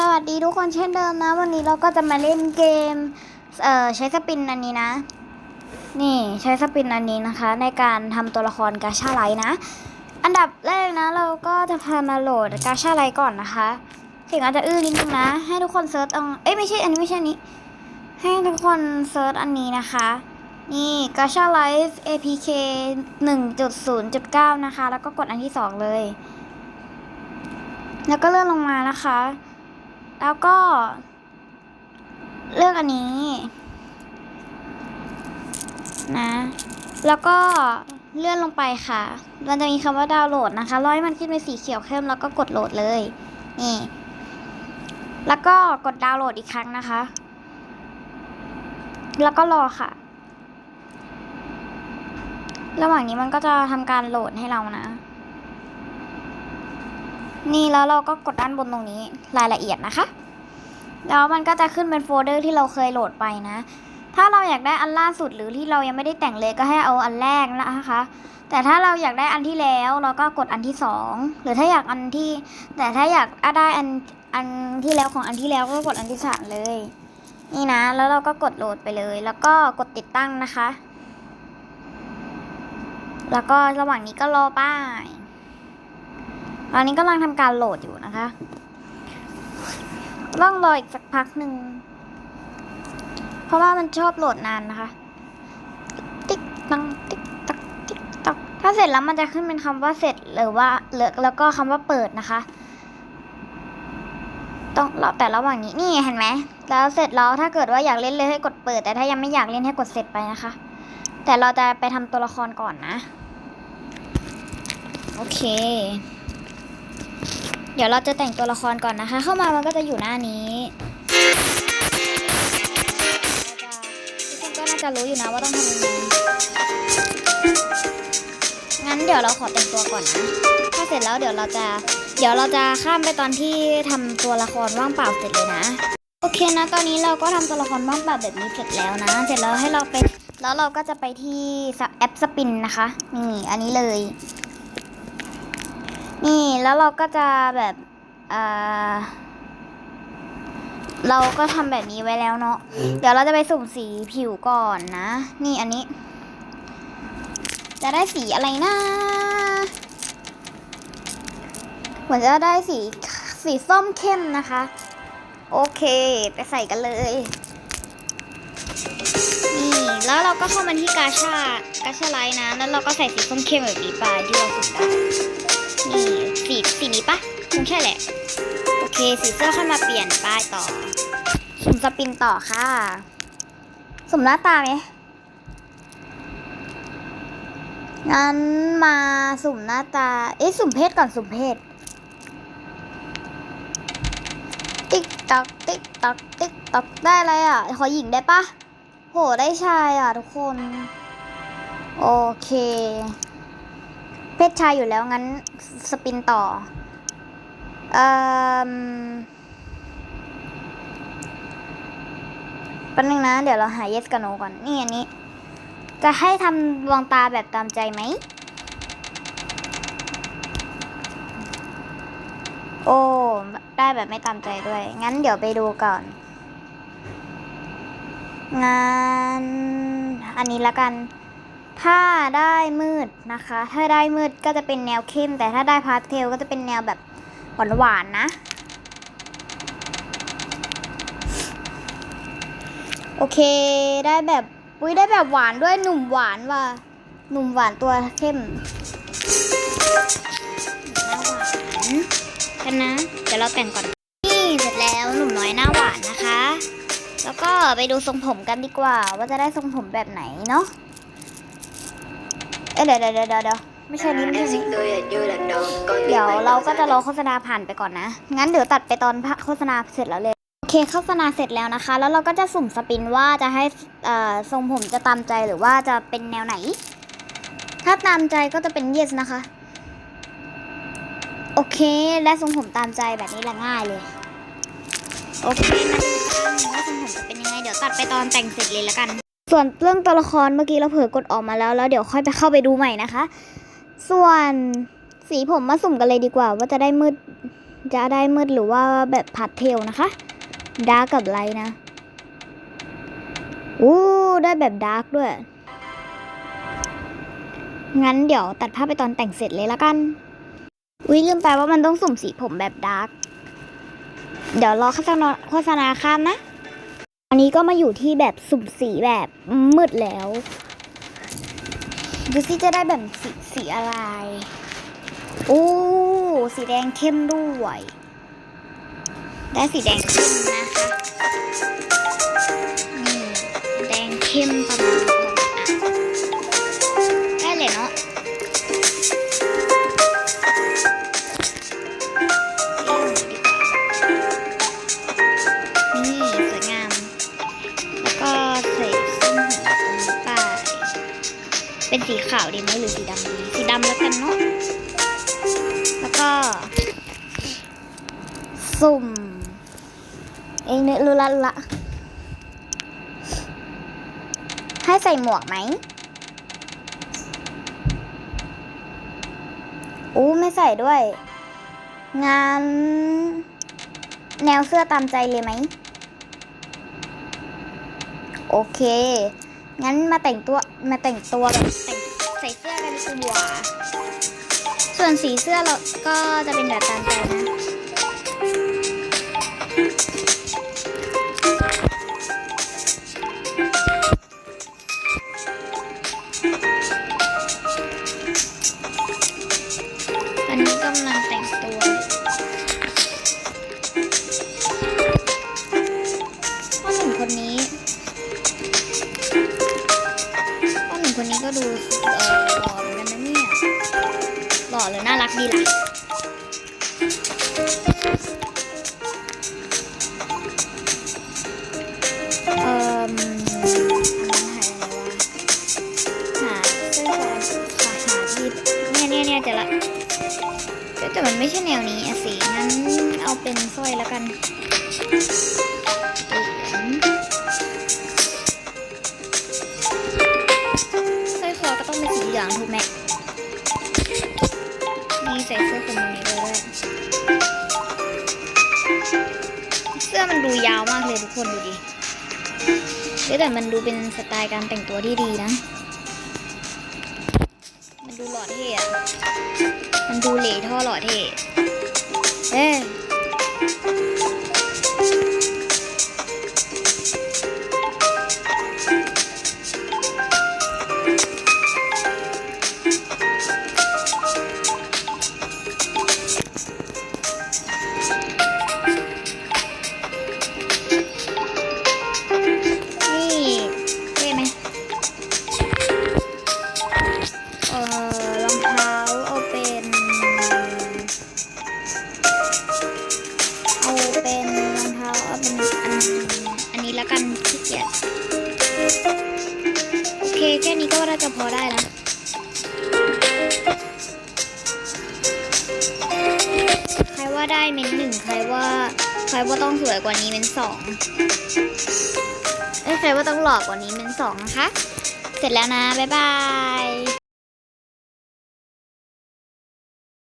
สวัสดีทุกคนเช่นเดิมนะ วันนี้เราก็จะมาเล่นเกมเอ่อใช้สปินอันนี้นะ นี่ใช้สปินอันนี้นะคะ ในการทำตัวละครกาชาไลนะ อันดับแรกนะ เราก็จะพามาโหลดกาชาไลก่อนนะคะถึงอาจจะอื้อนิดนึงนะ ให้ทุกคนเซิร์ชเอาเอ้ยไม่ใช่อันนี้ไม่ใช่นี้ ให้ทุกคนเซิร์ชอันนี้นะคะ นี่กาชาไลท์ APK 1.0.9 นะคะ แล้วก็กดอันที่สองเลย แล้วก็เลื่อนลงมานะคะ แล้วก็ เลือกอันนี้ นะ แล้วก็เลื่อนลงไปค่ะ มันจะมีคำว่าดาวน์โหลดนะคะร้อยมันขึ้นเป็นสีเขียวเข้มแล้วก็กดโหลดเลย นี่ แล้วก็กดดาวน์โหลดอีกครั้งนะคะ แล้วก็รอค่ะ ระหว่างนี้มันก็จะทำการโหลดให้เรานะ นี่แล้วเราก็กดด้านบนตรงนี้รายละเอียดนะคะ แล้วมันก็จะขึ้นเป็นโฟลเดอร์ที่เราเคยโหลดไปนะ ถ้าเราอยากได้อันล่าสุดหรือที่เรายังไม่ได้แต่งเลยก็ให้เอาอันแรกนะคะ แต่ถ้าเราอยากได้อันที่แล้วเราก็กดอันที่สองหรือถ้าอยากอันที่ แต่ถ้าอยากได้อันอันที่แล้วของอันที่แล้วก็กดอันที่สามเลย นี่นะ แล้วเราก็กดโหลดไปเลย แล้วก็กดติดตั้งนะคะ แล้วก็ระหว่างนี้ก็รอป้าย อนนี้กำลังทำการโหลดอยู่นะคะ ต้องรออีกสักพักหนึ่ง เพราะว่ามันชอบโหลดนานนะคะ ติ๊กตังติ๊กตักติ๊กตักถ้าเสร็จแล้วมันจะขึ้นเป็นคำว่าเสร็จหรือว่าเลือแล้วก็คำว่าเปิดนะคะ ต้องรอแต่ระหว่างนี้นี่เห็นไหม แล้วเสร็จแล้วถ้าเกิดว่าอยากเล่นเลยให้กดเปิด แต่ถ้ายังไม่อยากเล่นให้กดเสร็จไปนะคะ แต่เราจะไปทำตัวละครก่อนนะ โอเค เดี๋ยวเราจะแต่งตัวละครก่อนนะคะ เข้ามามันก็จะอยู่หน้านี้ทุกคนก็น่าจะรู้อยู่นะว่าต้องทำยังไงงั้นเดี๋ยวเราขอแต่งตัวก่อนนะถ้าเสร็จแล้วเดี๋ยวเราจะเดี๋ยวเราจะข้ามไปตอนที่ทำตัวละครว่างเปล่าเสร็จเลยนะ โอเคนะ ตอนนี้เราก็ทำตัวละครว่างเปล่าแบบนี้เสร็จแล้วนะ เสร็จแล้วให้เราไปแล้วเราก็จะไปที่แอปสปินนะคะนี่อันนี้เลย แล้วเราก็จะแบบเอ่อเราก็ทำแบบนี้ไว้แล้วเนาะ เดี๋ยวเราจะไปสุ่มสีผิวก่อนนะ นี่อันนี้ จะได้สีอะไรนะเหมือนจะได้สีสีส้มเข้มนะคะ โอเค ไปใส่กันเลย นี่ แล้วเราก็เข้ามาที่กาชากาชาไลน์นะ แล้วเราก็ใส่สีส้มเข้มแบบนี้ไปที่เราสุ่มได้นี่ สีสีนี้ปะคงใช่แหละ โอเค สีเสื้อค่อยมาเปลี่ยนป้ายต่อ สุ่มสปินต่อค่ะ สุ่มหน้าตาไหมงั้นมาสุ่มหน้าตา เอ๊ะ สุ่มเพศก่อนสุ่มเพศ ติ๊กตักติ๊กตักติ๊กตักได้อะไรอะ ขอหญิงได้ปะโห ได้ชายอะทุกคน โอเค เพศชายอยู่แล้วงั้นสปินต่ออแป๊บนึงนะ เดี๋ยวเราหา yes กับ no ก่อน นี่อันนี้ จะให้ทำดวงตาแบบตามใจไหม โอ้ ได้แบบไม่ตามใจด้วย งั้นเดี๋ยวไปดูก่อน งาน อันนี้ละกัน ถ้าได้มืดนะคะ ถ้าได้มืดก็จะเป็นแนวเข้ม แต่ถ้าได้พาสเทลก็จะเป็นแนวแบบหวานๆนะ โอเคได้แบบอุ้ยได้แบบหวานด้วยหนุ่มหวานว่ะหนุ่มหวานตัวเข้มหน้าหวานกันนะ เดี๋ยวเราแต่งก่อน นี่เสร็จแล้วหนุ่มน้อยหน้าหวานนะคะ แล้วก็ไปดูทรงผมกันดีกว่า ว่าจะได้ทรงผมแบบไหนเนาะ เอ้ยเดี๋ยวเดี๋ยวเดี๋ยวเดี๋ยวไม่ใช่นี้ไม่ใช่นี้เดี๋ยวเราก็จะรอโฆษณาผ่านไปก่อนนะ งั้นเดี๋ยวตัดไปตอนโฆษณาเสร็จแล้วเลย โอเคโฆษณาเสร็จแล้วนะคะ แล้วเราก็จะสุ่มสปินว่าจะให้เอ่อทรงผมจะตามใจหรือว่าจะเป็นแนวไหน ถ้าตามใจก็จะเป็น yes นะคะ โอเคได้ทรงผมตามใจแบบนี้แหละง่ายเลย โอเคมาดูกันว่าทรงผมจะเป็นยังไง เดี๋ยวตัดไปตอนแต่งเสร็จเลยละกัน ส่วนเรื่องตัวละครเมื่อกี้เราเผลอกดออกมาแล้ว แล้วเดี๋ยวค่อยไปเข้าไปดูใหม่นะคะ ส่วนสีผมมาสุ่มกันเลยดีกว่า ว่าจะได้มืด จะได้มืดหรือว่าแบบพัดเทลนะคะดาร์กกับไลท์นะอู้ได้แบบดาร์กด้วย งั้นเดี๋ยวตัดภาพไปตอนแต่งเสร็จเลยละกันอุ้ยลืมไปว่ามันต้องสุ่มสีผมแบบดาร์กเดี๋ยวรอโฆษณาโฆษณาข้ามนะ อันนี้ก็มาอยู่ที่แบบสุ่มสีแบบมืดแล้วดูสิจะได้แบบสีสีอะไรโอ้สีแดงเข้มด้วย ได้สีแดงเข้มนะคะนี่แดงเข้มประมาณนี้ได้เลยเนาะ สีขาวดีไหมหรือสีดำดีสีดำแล้วกันเนาะแล้วก็ สุ่ม เองเนี่ยรู้ละละ ให้ใส่หมวกไหมอู้ไม่ใส่ด้วยงานแนวเสื้อตามใจเลยไหม โอเค งั้นมาแต่งตัวมาแต่งตัวแบบแต่งใส่เสื้อกันดีกว่าส่วนสีเสื้อเราก็จะเป็นแบบตามใจนะอันนี้กำลังแต่งตัว พ่อหนุ่มคนนี้ คนนี้ก็ดูเออหล่อเหมือนกันนะเนี่ยหล่อหรือน่ารักดีล่ะเอ่อหาอะไรวะหาเสื้อคอหาที่เนี่ยเนี่ยเนี่ยจะละเอ้ยแต่มันไม่ใช่แนวนี้อะสิงั้นเอาเป็นสร้อยแล้วกัน องเป็นสีเหลืองถูกไหมนี่ใส่เสื้อคลุมตรงนี้เลยด้วยเสื้อมันดูยาวมากเลยทุกคนดูดิแต่มันดูเป็นสไตล์การแต่งตัวที่ดีนะ มันดูหล่อเท่อะมันดูเหล่ท่อหล่อเท่เอ้ เอาเป็นเอาเป็นรองเท้าเอาเป็นอันอันนี้ละกันขี้เกียจโอเคแค่นี้ก็น่าจะพอได้แล้วใครว่าได้เมนหนึ่งใครว่าใครว่าต้องสวยกว่านี้เมนสองเอ้ใครว่าต้องหลอกว่านี้เมนสองนะคะ เสร็จแล้วนะ บ๊ายบาย